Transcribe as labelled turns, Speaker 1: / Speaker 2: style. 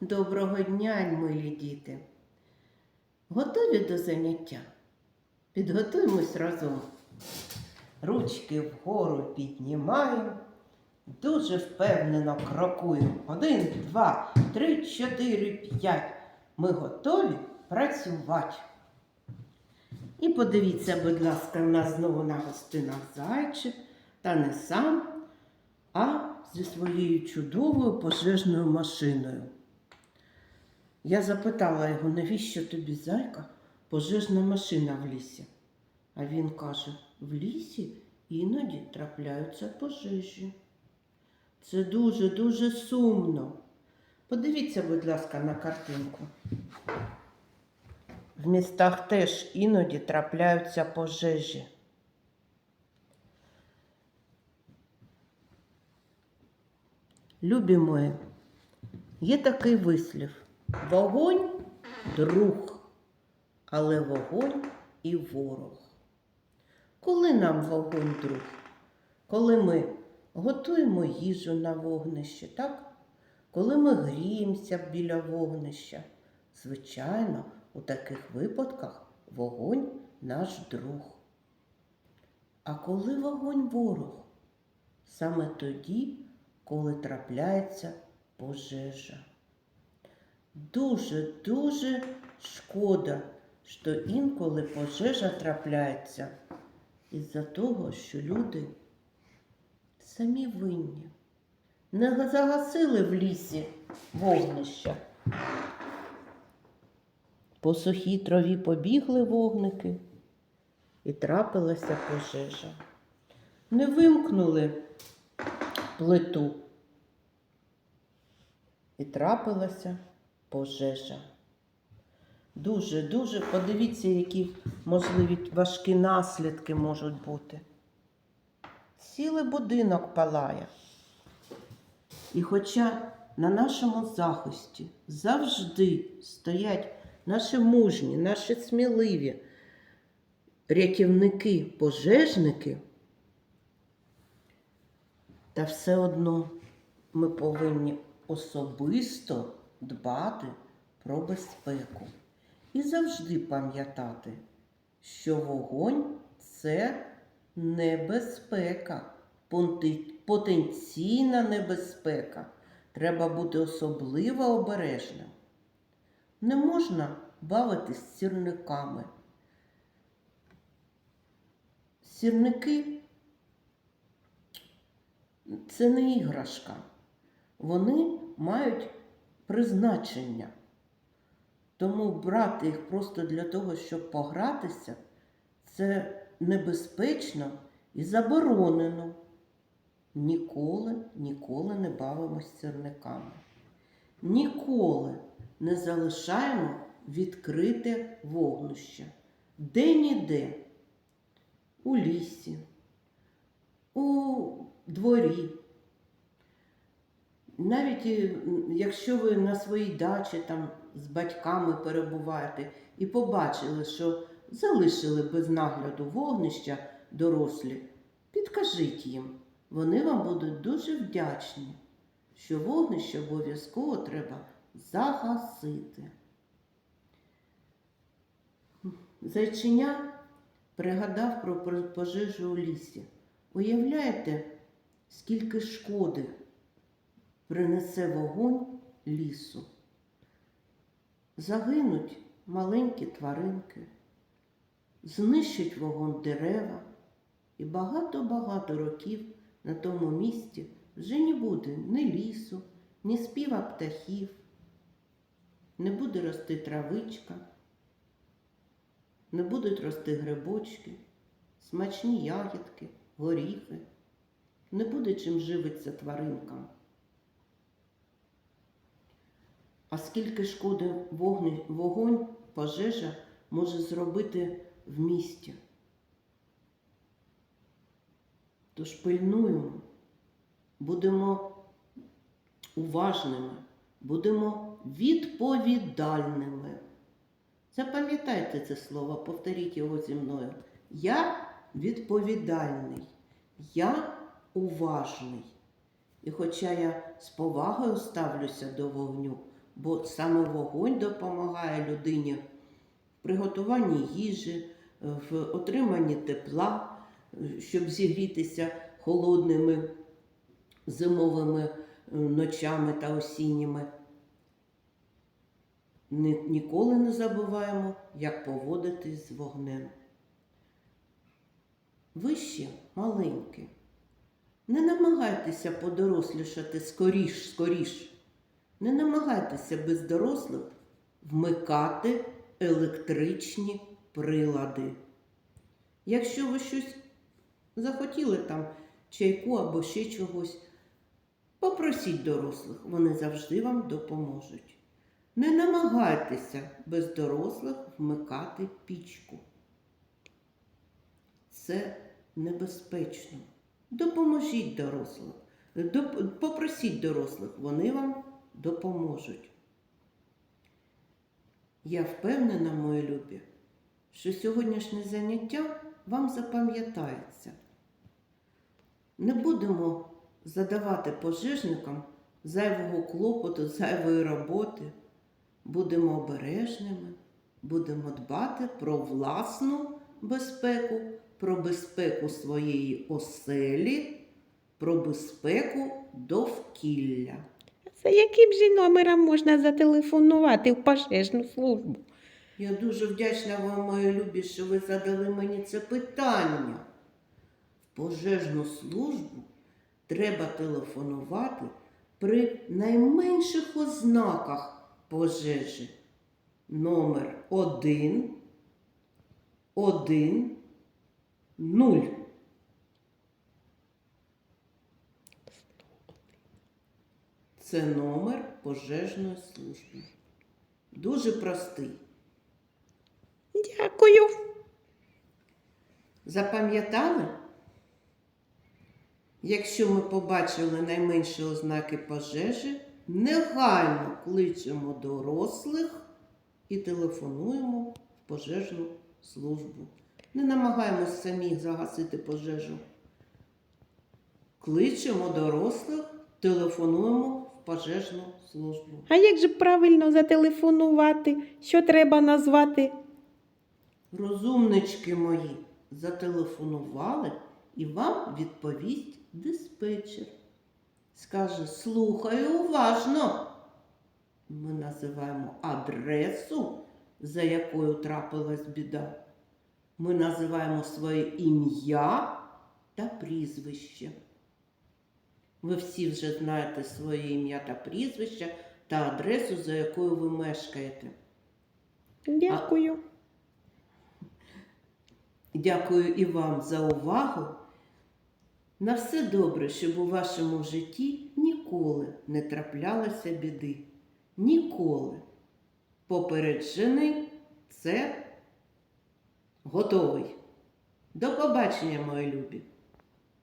Speaker 1: Доброго дня, милі діти. Готові до заняття? Підготуємось разом. Ручки вгору піднімаємо. Дуже впевнено крокуємо. Один, два, три, чотири, п'ять. Ми готові працювати. І подивіться, будь ласка, в нас знову на гостинах зайчик, та не сам, а зі своєю чудовою пожежною машиною. Я запитала його, навіщо тобі зайка пожежна машина в лісі? А він каже: в лісі іноді трапляються пожежі. Це дуже-дуже сумно. Подивіться, будь ласка, на картинку. В містах теж іноді трапляються пожежі. Любі мої, є такий вислів. Вогонь друг, але вогонь і ворог. Коли нам вогонь друг? Коли ми готуємо їжу на вогнище, так? Коли ми гріємося біля вогнища. Звичайно, у таких випадках вогонь наш друг. А коли вогонь ворог? Саме тоді, коли трапляється пожежа. Дуже-дуже шкода, що інколи пожежа трапляється із-за того, що люди самі винні. Не загасили в лісі вогнища. По сухій траві побігли вогники і трапилася пожежа. Не вимкнули плиту. І трапилася пожежа. Дуже-дуже подивіться, які можливі важкі наслідки можуть бути. Цілий будинок палає. І хоча на нашому захисті завжди стоять наші мужні, наші сміливі рятівники, пожежники, та все одно ми повинні особисто дбати про безпеку і завжди пам'ятати, що вогонь це небезпека, потенційна небезпека. Треба бути особливо обережним. Не можна бавитись сірниками. Сірники це не іграшка. Вони мають призначення. Тому брати їх просто для того, щоб погратися, це небезпечно і заборонено. Ніколи, ніколи не бавимось сірниками. Ніколи не залишаємо відкрите вогнище. Де-ніде, у лісі, у дворі. Навіть е, якщо ви на своїй дачі там з батьками перебуваєте і побачили, що залишили без нагляду вогнища дорослі, підкажіть їм, вони вам будуть дуже вдячні, що вогнище обов'язково треба загасити. Зайчиня пригадав про про пожежу у лісі. Уявляєте, скільки шкоди принесе вогонь лісу. Загинуть маленькі тваринки, знищить вогонь дерева, і багато-багато років на тому місці вже не буде ні лісу, ні співа птахів, не буде рости травичка, не будуть рости грибочки, смачні ягідки, горіхи, не буде чим живиться тваринкам. А скільки шкоди вогни, вогонь, пожежа може зробити в місті? Тож пильнуємо, будемо уважними, будемо відповідальними. Запам'ятайте це слово, повторіть його зі мною. Я відповідальний, я уважний. І хоча я з повагою ставлюся до вогню, бо саме вогонь допомагає людині в приготуванні їжі, в отриманні тепла, щоб зігрітися холодними зимовими е, ночами та осінніми. Ніколи не забуваємо, як поводитись з вогнем. Ви ще маленькі. Не намагайтеся подорослішати скоріш, скоріш. Не намагайтеся без дорослих вмикати електричні прилади. Якщо ви щось захотіли там чайку або ще чогось, попросіть дорослих, вони завжди вам допоможуть. Не намагайтеся без дорослих вмикати пічку. Це небезпечно. Допоможіть дорослим. Попросіть дорослих, вони вам допоможуть. Я впевнена, мої любі, що сьогоднішнє заняття вам запам'ятається. Не будемо задавати пожежникам зайвого клопоту, зайвої роботи. Будемо обережними, будемо дбати про власну безпеку, про безпеку своєї оселі, про безпеку довкілля.
Speaker 2: За яким же номером можна зателефонувати в пожежну службу?
Speaker 1: Я дуже вдячна вам, мої любі, що ви задали мені це питання. В пожежну службу треба телефонувати при найменших ознаках пожежі. Номер 1 1 0. Це номер пожежної служби. Дуже простий.
Speaker 2: Дякую.
Speaker 1: Запам'ятали? Якщо ми побачили найменші ознаки пожежі, негайно кличемо дорослих і телефонуємо в пожежну службу. Не намагаємось самі загасити пожежу. Кличемо дорослих, телефонуємо пожежну службу.
Speaker 2: А як же правильно зателефонувати? Що треба назвати?
Speaker 1: Розумнички мої, зателефонували і вам відповість диспетчер. Скаже, слухаю уважно. Ми називаємо адресу, за якою трапилась біда. Ми називаємо своє ім'я та прізвище. Ви всі вже знаєте своє ім'я та прізвище та адресу, за якою ви мешкаєте.
Speaker 2: Дякую.
Speaker 1: Дякую і вам за увагу. На все добре, щоб у вашому житті ніколи не траплялося біди. Ніколи. Попереджений це готовий. До побачення, мої любі!